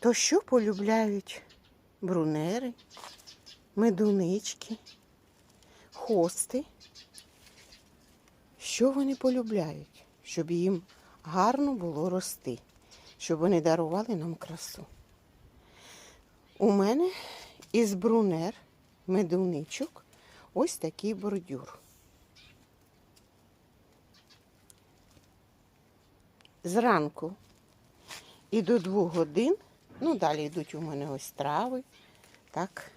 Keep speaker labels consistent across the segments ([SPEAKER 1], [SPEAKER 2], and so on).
[SPEAKER 1] То що полюбляють брунери, медунички, хости? Що вони полюбляють? Щоб їм гарно було рости, щоб вони дарували нам красу. У мене із брунер медуничок ось такий бордюр. Зранку і до двох годин, ну далі йдуть у мене ось трави, так,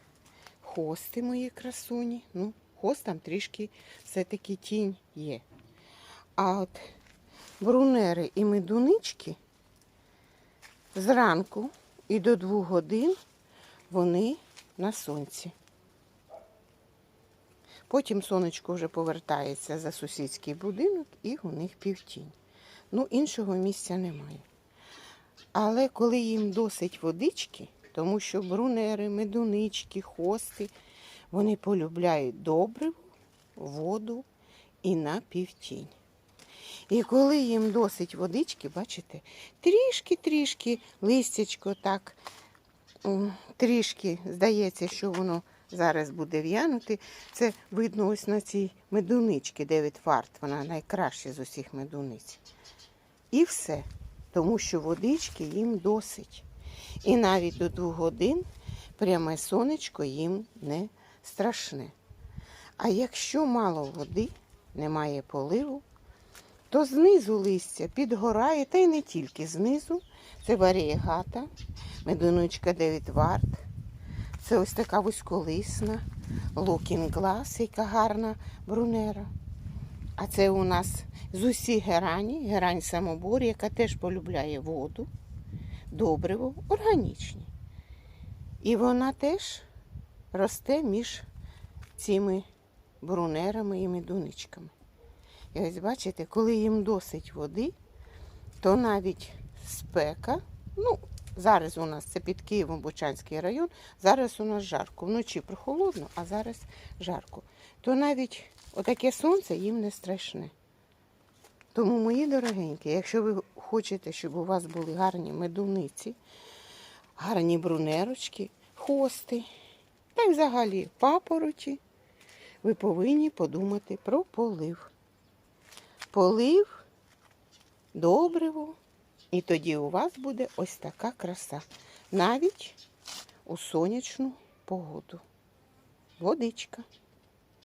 [SPEAKER 1] хости мої красуні. Ну, хостам трішки все-таки тінь є. А от брунери і медунички зранку і до двох годин вони на сонці. Потім сонечко вже повертається за сусідський будинок і у них півтінь. Ну, іншого місця немає. Але коли їм досить водички, тому що брунери, медунички, хости, вони полюбляють добриву, воду і на півтінь. І коли їм досить водички, бачите, трішки-трішки листячко так, трішки здається, що воно зараз буде в'янути. Це видно ось на цій медуничці Девід Варт, вона найкраща з усіх медуниць. І все. Тому що водички їм досить. І навіть до двох годин пряме сонечко їм не страшне. А якщо мало води, немає поливу, то знизу листя підгорає, та й не тільки знизу. Це варієгата, медуночка Варт. Це ось така вузьколисна, Лукін Глас, яка гарна брунера. А це у нас з усіх герані, герань самобор, яка теж полюбляє воду, добриво, органічні. І вона теж росте між цими брунерами і медуничками. І ось бачите, коли їм досить води, то навіть спека, ну, зараз у нас це під Києвом Бучанський район, зараз у нас жарко. Вночі прохолодно, а зараз жарко. То навіть отаке сонце їм не страшне. Тому, мої дорогенькі, якщо ви хочете, щоб у вас були гарні медуниці, гарні брунерочки, хости, та й взагалі папороті, ви повинні подумати про полив. Полив, добриво, і тоді у вас буде ось така краса. Навіть у сонячну погоду. Водичка.